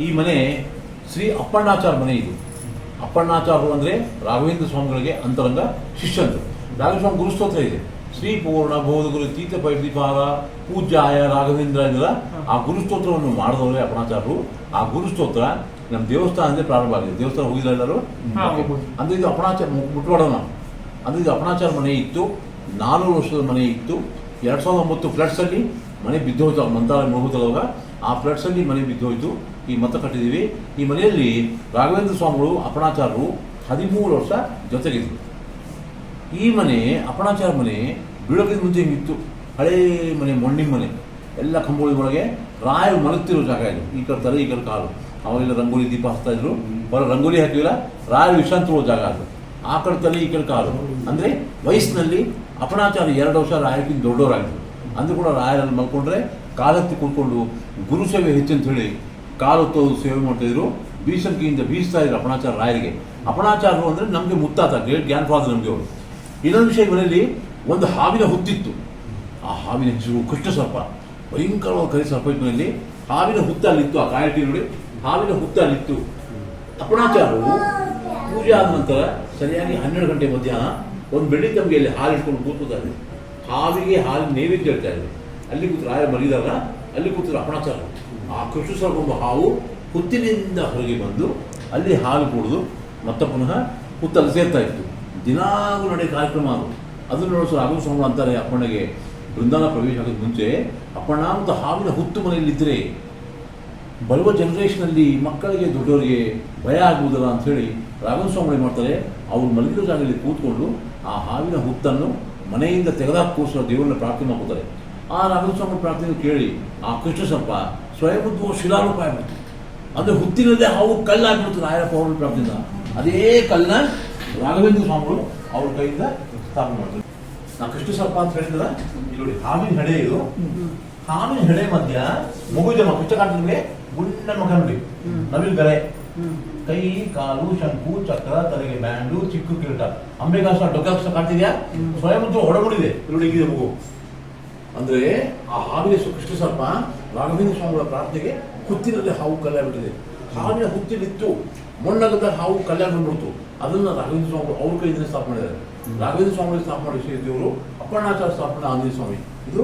ಈ ಮನೆ ಶ್ರೀ ಅಪ್ಪಣ್ಣಾಚಾರ ಮನೆ ಇದು. ಅಪ್ಪಣ್ಣಾಚಾರರು ಅಂದರೆ ರಾಘವೇಂದ್ರ ಸ್ವಾಮಿಗಳಿಗೆ ಅಂತರಂಗ ಶಿಷ್ಯಂತರು ರಾಘವೇಂದ್ರ ಸ್ವಾಮಿ ಗುರುಸ್ತೋತ್ರ ಇದೆ. ಶ್ರೀ ಪೂರ್ಣ ಬೋಧ ಗುರು ತೀರ್ಥ ಪೈದೀಪಾರ ಪೂಜ್ಯಾಯ ರಾಘವೇಂದ್ರ ಇದರ ಆ ಗುರುಸ್ತೋತ್ರವನ್ನು ಮಾಡಿದವರೇ ಅಪ್ಪಣಾಚಾರರು ಆ ಗುರುಸ್ತೋತ್ರ ನಮ್ಮ ದೇವಸ್ಥಾನದಿಂದ ಪ್ರಾರಂಭ ಆಗಿದೆ. ದೇವಸ್ಥಾನ ಹೋಗಿಲ್ಲ ಎಲ್ಲರೂ? ಅಂದ್ರೆ ಇದು ಅಪಣಾಚಾರ ಮುಟ್ಬಾರ್ದು ನಾವು. ಅಂದ್ರೆ ಇದು ಅಪ್ಪಣಾಚಾರ ಮನೆ ಇತ್ತು. ನಾನ್ನೂರು ವರ್ಷದ ಮನೆ ಇತ್ತು. ಎರಡು ಸಾವಿರದ ಒಂಬತ್ತು ಫ್ಲಡ್ಸಲ್ಲಿ ಮನೆ ಬಿದ್ದೋಯ್ತು. ಮಂತ್ರಾಲಯ ಮುಳುಗುತ್ತಲವಾಗ ಆ ಫ್ಲಡ್ಸಲ್ಲಿ ಮನೆ ಬಿದ್ದೋಯ್ತು. ಈ ಮತ ಕಟ್ಟಿದ್ದೀವಿ. ಈ ಮನೆಯಲ್ಲಿ ರಾಘವೇಂದ್ರ ಸ್ವಾಮಿಗಳು ಅಪಣಾಚಾರರು ಹದಿಮೂರು ವರ್ಷ ಜೊತೆಗಿದ್ರು. ಈ ಮನೆ, ಅಪಣಾಚಾರ ಮನೆ ಬೀಳೋಕ್ಕಿಂತ ಮುಂಚೆ ಹಿಂಗಿತ್ತು. ಹಳೇ ಮನೆ, ಮಣ್ಣಿನ ಮನೆ. ಎಲ್ಲ ಕಂಬಳಿ ಒಳಗೆ ರಾಯರು ಮಲಗ್ತಿರೋ ಜಾಗ ಇದು. ಈ ಕಡೆ ತಲೆ, ಈ ಕಡೆ ಕಾಲು. ಅವಾಗೆಲ್ಲ ರಂಗೋಲಿ ದೀಪ ಹಚ್ತಾ ಇದ್ರು. ಹೊರ ರಂಗೋಲಿ ಹಾಕಿಲ್ಲ, ರಾಯರು ವಿಶ್ರಾಂತಿ ತಗೊಳ್ಳೋ ಜಾಗ ಅದು. ಆ ಕಡೆ ತಲೆ, ಈ ಕಡೆ ಕಾಲು. ಅಂದರೆ ವಯಸ್ಸಿನಲ್ಲಿ ಅಪಣಾಚಾರ ಎರಡು ವರ್ಷ ರಾಯರಿಗಿಂತ ದೊಡ್ಡವರಾಗಿದ್ರು. ಅಂದ್ರೂ ಕೂಡ ರಾಯರಲ್ಲಿ ಮಲ್ಕೊಂಡ್ರೆ ಕಾಲತ್ತಿ ಕೂತ್ಕೊಂಡು ಗುರು ಸೇವೆ ಹೆಚ್ಚು ಅಂತ ಹೇಳಿ ಕಾಲು ತೋದು ಸೇವೆ ಮಾಡ್ತಾಯಿದ್ರು ಬೀಸಂಕಿಯಿಂದ ಬೀಸ್ತಾ ಇದ್ರು ಅಪಣಾಚಾರ ರಾಯರಿಗೆ. ಅಪಣಾಚಾರರು ಅಂದರೆ ನಮಗೆ ಮುತ್ತಾತ ಗ್ರೇಟ್ ಗ್ಯಾನ್ ಫಾದರ್ ನಮಗೆ ಅವರು. ಇನ್ನೊಂದು ವಿಷಯ ಮನೆಯಲ್ಲಿ ಒಂದು ಹಾವಿನ ಹುತ್ತಿತ್ತು. ಆ ಹಾವಿನ ಹೆಸರು ಕೃಷ್ಣ ಸರ್ಪ ಭಯಂಕರವಾದ ಕರಿ ಸರ್ಪ ಇತ್ತು ಮನೆಯಲ್ಲಿ ಹಾವಿನ ಹುತ್ತ ಅಲ್ಲಿತ್ತು ಆ ಕಾಯಟಿ ನೋಡಿ. ಹಾವಿನ ಹುತ್ತ ಅಲ್ಲಿತ್ತು ಅಪಣಾಚಾರರು ಪೂಜೆ ಆದ ನಂತರ ಸರಿಯಾಗಿ ಹನ್ನೆರಡು ಗಂಟೆ ಮಧ್ಯಾಹ್ನ ಒಂದು ಬೆಳ್ಳಿ ತಂಬಿಯಲ್ಲಿ ಹಾಲು ಇಟ್ಕೊಂಡು ಕೂತ್ಕೋತಾರೆ ಹಾವಿಗೆ ಹಾಲು ನೈವೇದ್ಯ ಇಡ್ತಾ ಇದ್ರು ಅಲ್ಲಿ ಕೂತು ರಾಯ ಮರಿದಾಗ ಅಲ್ಲಿ ಕೂತಿದ್ರು ಅಪಣಾಚಾರ ಆ ಎಂಬ ಹಾವು ಹುತ್ತಿನಿಂದ ಹೊರಗೆ ಬಂದು ಅಲ್ಲಿ ಹಾಲು ಕುಡಿದು ಮತ್ತೆ ಪುನಃ ಹುತ್ತಲ್ಲಿ ಸೇರ್ತಾ ಇತ್ತು. ದಿನಾಗೂ ನಡೆಯ ಕಾರ್ಯಕ್ರಮ ಅದು. ಅದನ್ನು ನೋಡಿಸೋ ರಾಘವ ಸ್ವಾಮಿ ಅಂತಾರೆ, ಅಪ್ಪಣ್ಣಗೆ ಬೃಂದಾವನ ಪ್ರವೇಶ ಆಗೋದು ಮುಂಚೆ, ಅಪ್ಪಣ್ಣ ಅಂತ ಹಾವಿನ ಹುತ್ತು ಮನೆಯಲ್ಲಿದ್ದರೆ ಬರುವ ಜನರೇಷನಲ್ಲಿ ಮಕ್ಕಳಿಗೆ ದೊಡ್ಡವರಿಗೆ ಭಯ ಆಗುವುದಿಲ್ಲ ಅಂಥೇಳಿ ರಾಘವ ಸ್ವಾಮಿ ಏನ್ ಮಾಡ್ತಾರೆ, ಅವ್ರು ಮಲಗಿರೋ ಜಾಗದಲ್ಲಿ ಕೂತ್ಕೊಂಡು ಆ ಹಾವಿನ ಹುತ್ತನ್ನು ಮನೆಯಿಂದ ತೆಗೆದಾಕೋಸ್ಕರ ದೇವರನ್ನ ಪ್ರಾರ್ಥನೆ ಮಾಡ್ಕೋತಾರೆ ಆ ರಾಮಸ್ವಾಮಿ ಪ್ರಾರ್ಥನೆ ಕೇಳಿ, ಆ ಕೃಷ್ಣ ಸ್ವಯಂ ಸ್ವಯಂಭೂ ಶಿಲಾರೂಪ ಆಗ್ಬಿಡ್ತು ಅಂದರೆ ಹುತ್ತಿನದೇ ಹಾವು ಕಲ್ಲಾಗ್ಬಿಡ್ತು ರಾಯರಪ್ಪ ಅವ್ರ ಪ್ರಾರ್ಥನೆ ಅದೇ ಕಲ್ಲನ್ನ ರಾಘವೇಂದ್ರ ಸ್ವಾಮಿಗಳು ಅವ್ರ ಕೈಯಿಂದ ಸ್ಥಾಪನೆ ಮಾಡಿದ್ರು ನಾ ಕೃಷ್ಣ ಸರ್ಪ ಅಂತ ಹೇಳಿದ್ರ ಇಲ್ಲಿ ಹಾವಿನ ಹೆಡೆ ಇದು. ಹಾವಿನ ಹೆಡೆ ಮಧ್ಯ ಮುಗುಜ ಕೃಷ್ಣ ಕಾಣ್ತದೆ ನಿಮಗೆ ಗುಂಡ ಮಗ ನೋಡಿ. ನವಿಲ್ ಗರೆ ಕೈ, ಕಾಲು, ಶಂಕು, ಚಕ್ರ, ತಲೆಗೆ ಬ್ಯಾಂಡು, ಚಿಕ್ಕು ಕಿರೀಟ. ಅಂಬೆಗಾಸ ಡೊಗ್ಗಾಸ ಕಾಣ್ತಿದ್ಯಾ? ಸ್ವಯಂ ಹೊಡಬಡಿದೆ ನೋಡಿ, ಹೀಗಿದೆ ಮಗು. ಅಂದ್ರೆ, ಆ ಹಾವಿನ ಕೃಷ್ಣ ಸರ್ಪ ರಾಘವೇಂದ್ರ ಸ್ವಾಮಿಗಳ ಪ್ರಾರ್ಥನೆಗೆ ಹುತ್ತಿನಲ್ಲಿ ಹಾವು ಕಲ್ಲಾಗ್ಬಿಟ್ಟಿದೆ ಹಾವಿನ ಹುತ್ತಿಲಿತ್ತು ಮಣ್ಣಗದ ಹಾವು ಕಲ್ಯಾಣ ಬಿಡ್ತು. ಅದನ್ನ ರಾಘವೇಂದ್ರ ಸ್ವಾಮಿಗಳು ಅವ್ರ ಕೈಯಿಂದ ಸ್ಥಾಪನೆ ಮಾಡಿದ್ದಾರೆ. ರಾಘವೇಂದ್ರ ಸ್ವಾಮಿಗಳು ಸ್ಥಾಪನೆ ಶ್ರೀ ದೇವರು ಅಪ್ಪಣ್ಣಾಚಾರ ಸ್ಥಾಪನೆ ಆಂಜನೇಯ ಸ್ವಾಮಿ. ಇದು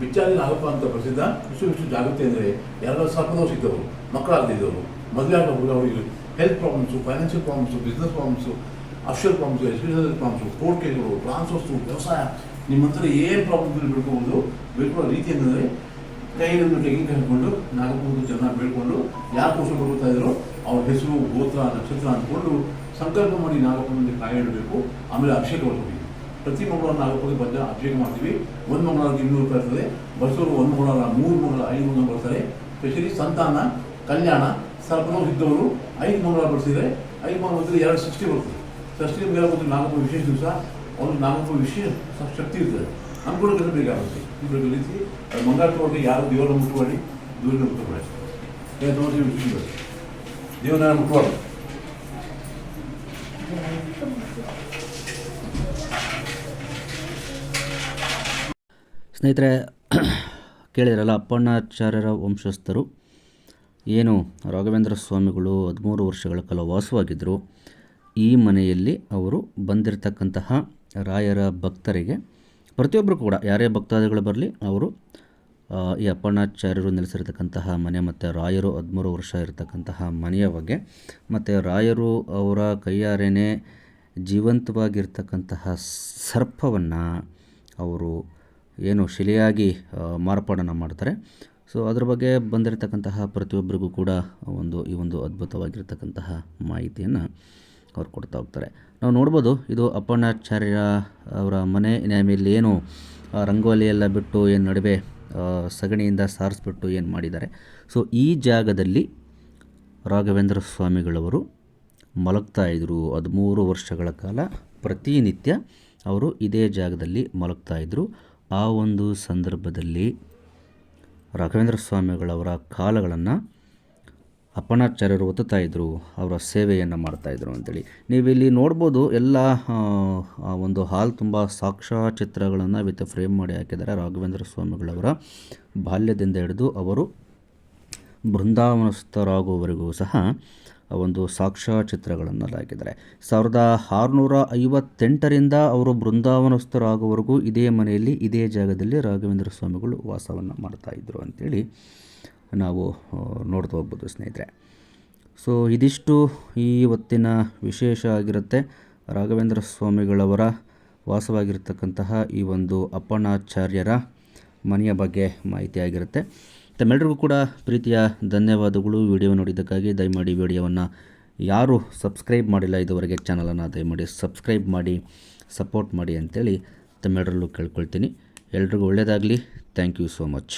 ಬಿಚ್ಚಾರಿ ನಾಗಪ್ಪ ಅಂತ ಪ್ರಸಿದ್ಧ ವಿಶ್ವ ವಿಶ್ವ ಜಾಗೃತಿ ಅಂದರೆ ಯಾರೋ ಸರ್ಪದೋಷ ಸಿಗ್ತವರು ಮಕ್ಕಳಾಗ್ತಿದ್ದವರು ಮದುವೆ ಆಗೋ ಹುಡುಗರಿಗೆ health problems financial problems business problems official problems educational problems court ಕೇಸ್ಗಳು ಟ್ರಾನ್ಸ್ಫರ್ಸು ವ್ಯವಸಾಯ ನಿಮ್ಮ ಹತ್ರ ಏನು ಪ್ರಾಬ್ಲಮ್ ಬೆಳ್ಕೋಬೋದು ಬೆಳ್ಕೊಳ್ಳೋ ರೀತಿ ಏನಂದರೆ ಕೈಯನ್ನು ತೆಗೆದು ಹಾಕೊಂಡು ನಾಲ್ಕು ಜನ ಬೆಳ್ಕೊಂಡು ಯಾರು ಕೋಶ ಬರ್ತಾ ಇದ್ರು ಅವ್ರ ಹೆಸರು, ಗೋತ್ರ, ನಕ್ಷತ್ರ ಅಂದ್ಕೊಂಡು ಸಂಕಲ್ಪ ಮಾಡಿ ನಾಗಪ್ಪನಿಗೆ ಕಾಯಿ ಇಡಬೇಕು. ಆಮೇಲೆ ಅಭಿಷೇಕ ಮಾಡ್ತೀವಿ ಪ್ರತಿ ಮಂಗಳವಾರ ನಾಗಪ್ಪನಿಗೆ ಬಂದ ಅಭಿಷೇಕ ಮಾಡ್ತೀವಿ. ಒಂದು ಮಂಗಳವಾರಕ್ಕೆ ಇನ್ನೂರು ರೂಪಾಯಿ ಇರ್ತದೆ. ಬಸವರು ಒಂದು ಮಂಗಳವಾರ, ಮೂರು ಮಂಗಳ, ಐದು ಮಂಗಳ ಬರ್ತಾರೆ. ಸ್ಪೆಷಲಿ ಸಂತಾನ, ಕಲ್ಯಾಣ ಸರ್ಪನೋವು ಇದ್ದವರು ಐದು ಮಂಗಳವಾರ ಬರ್ಸಿದ್ರೆ ಐದು ಬಂದರೆ ಎರಡು ಸಿಕ್ಸ್ಟಿ ಬರ್ತದೆ. ಷಷ್ಠಿ ಮೇಲೆ ಬಂದು ನಾಲ್ಕು ವಿಶೇಷ ದಿವಸ ಅವ್ರು ನಾನೊಬ್ಬ ವಿಷಯ ಶಕ್ತಿ ಇರ್ತದೆ. ಅನ್ಕೊಳ್ಳೋಕೆ ಬೇಕಾಗುತ್ತೆ. ಇಬ್ಬರು ರೀತಿ ಅದು ತಗೊಂಡು ಯಾರು ದೇವರ ಮುಟ್ಟುವಳಿ ದೂರಿನ ಮುಟ್ಟುವಳಿ. ನೋಡಿ ವಿಷಯ ದೇವರನ್ನ ಮುಟ್ಟುವಳಿ. ಸ್ನೇಹಿತರೆ, ಕೇಳಿದ್ರಲ್ಲ ಅಪ್ಪಣ್ಣಾಚಾರ್ಯರ ವಂಶಸ್ಥರು. ಏನು ರಾಘವೇಂದ್ರ ಸ್ವಾಮಿಗಳು ಹದಿಮೂರು ವರ್ಷಗಳ ಕಾಲ ವಾಸವಾಗಿದ್ದರು. ಈ ಮನೆಯಲ್ಲಿ ಅವರು ಬಂದಿರತಕ್ಕಂತಹ ರಾಯರ ಭಕ್ತರಿಗೆ, ಪ್ರತಿಯೊಬ್ಬರು ಕೂಡ, ಯಾರೇ ಭಕ್ತಾದಿಗಳು ಬರಲಿ, ಅವರು ಈ ಅಪ್ಪಣ್ಣಾಚಾರ್ಯರು ನೆಲೆಸಿರ್ತಕ್ಕಂತಹ ಮನೆ ಮತ್ತು ರಾಯರು ಹದಿಮೂರು ವರ್ಷ ಇರತಕ್ಕಂತಹ ಮನೆಯ ಬಗ್ಗೆ, ಮತ್ತು ರಾಯರು ಅವರ ಕೈಯಾರೆನೇ ಜೀವಂತವಾಗಿರ್ತಕ್ಕಂತಹ ಸರ್ಪವನ್ನು ಅವರು ಏನು ಶಿಲೆಯಾಗಿ ಮಾರ್ಪಾಡನ್ನು ಮಾಡ್ತಾರೆ. ಸೊ, ಅದರ ಬಗ್ಗೆ ಬಂದಿರತಕ್ಕಂತಹ ಪ್ರತಿಯೊಬ್ಬರಿಗೂ ಕೂಡ ಒಂದು, ಈ ಒಂದು ಅದ್ಭುತವಾಗಿರ್ತಕ್ಕಂತಹ ಮಾಹಿತಿಯನ್ನು ಅವ್ರು ಕೊಡ್ತಾ ಹೋಗ್ತಾರೆ. ನಾವು ನೋಡ್ಬೋದು, ಇದು ಅಪ್ಪಣ್ಣಾಚಾರ್ಯ ಅವರ ಮನೆ. ಆಮೇಲೆ ಏನು ರಂಗೋಲಿ ಎಲ್ಲ ಬಿಟ್ಟು ಏನು ನಡುವೆ ಸಗಣಿಯಿಂದ ಸಾರಿಸ್ಬಿಟ್ಟು ಏನು ಮಾಡಿದ್ದಾರೆ. ಸೊ ಈ ಜಾಗದಲ್ಲಿ ರಾಘವೇಂದ್ರ ಸ್ವಾಮಿಗಳವರು ಮಲಗ್ತಾ ಇದ್ದರು ಹದಿಮೂರು ವರ್ಷಗಳ ಕಾಲ ಪ್ರತಿನಿತ್ಯ ಅವರು ಇದೇ ಜಾಗದಲ್ಲಿ ಮಲಗ್ತಾ ಇದ್ದರು ಆ ಒಂದು ಸಂದರ್ಭದಲ್ಲಿ ರಾಘವೇಂದ್ರ ಸ್ವಾಮಿಗಳವರ ಕಾಲಗಳನ್ನು ಅಪ್ಪಣಾಚಾರ್ಯರು ಒತ್ತುತ್ತಾ ಇದ್ದರು ಅವರ ಸೇವೆಯನ್ನು ಮಾಡ್ತಾಯಿದ್ರು ಅಂತೇಳಿ. ನೀವಿಲ್ಲಿ ನೋಡ್ಬೋದು ಎಲ್ಲ ಒಂದು ಹಾಲ್ ತುಂಬ ಸಾಕ್ಷ್ಯಚಿತ್ರಗಳನ್ನು ವಿತ್ ಫ್ರೇಮ್ ಮಾಡಿ ಹಾಕಿದ್ದಾರೆ ರಾಘವೇಂದ್ರ ಸ್ವಾಮಿಗಳವರ ಬಾಲ್ಯದಿಂದ ಹಿಡಿದು ಅವರು ಬೃಂದಾವನಸ್ಥರಾಗುವವರೆಗೂ ಸಹ ಒಂದು ಸಾಕ್ಷ್ಯಚಿತ್ರಗಳನ್ನು ಹಾಕಿದ್ದಾರೆ. ಸಾವಿರದ ಆರುನೂರ ಐವತ್ತೆಂಟರಿಂದ ಅವರು ಬೃಂದಾವನಸ್ಥರಾಗುವವರೆಗೂ ಇದೇ ಮನೆಯಲ್ಲಿ, ಇದೇ ಜಾಗದಲ್ಲಿ ರಾಘವೇಂದ್ರ ಸ್ವಾಮಿಗಳು ವಾಸವನ್ನು ಮಾಡ್ತಾಯಿದ್ರು ಅಂಥೇಳಿ ನಾವು ನೋಡ್ತಾ ಹೋಗ್ಬೋದು ಸ್ನೇಹಿತರೆ. ಸೊ ಇದಿಷ್ಟು ಈ ಹೊತ್ತಿನ ವಿಶೇಷ ಆಗಿರುತ್ತೆ. ರಾಘವೇಂದ್ರ ಸ್ವಾಮಿಗಳವರ ವಾಸವಾಗಿರ್ತಕ್ಕಂತಹ ಈ ಒಂದು ಅಪ್ಪಣಾಚಾರ್ಯರ ಮನೆಯ ಬಗ್ಗೆ ಮಾಹಿತಿ ಆಗಿರುತ್ತೆ. ತಮ್ಮೆಲ್ಲರಿಗೂ ಕೂಡ ಪ್ರೀತಿಯ ಧನ್ಯವಾದಗಳು. ವಿಡಿಯೋ ನೋಡಿದ್ದಕ್ಕಾಗಿ ದಯಮಾಡಿ ವಿಡಿಯೋವನ್ನು ಯಾರು ಸಬ್ಸ್ಕ್ರೈಬ್ ಮಾಡಿಲ್ಲ ಇದುವರೆಗೆ ಚಾನಲನ್ನು, ದಯಮಾಡಿ ಸಬ್ಸ್ಕ್ರೈಬ್ ಮಾಡಿ, ಸಪೋರ್ಟ್ ಮಾಡಿ ಅಂತೇಳಿ ತಮ್ಮೆಲ್ಲರಲ್ಲೂ ಕೇಳ್ಕೊಳ್ತೀನಿ. ಎಲ್ರಿಗೂ ಒಳ್ಳೆಯದಾಗಲಿ. Thank you so much.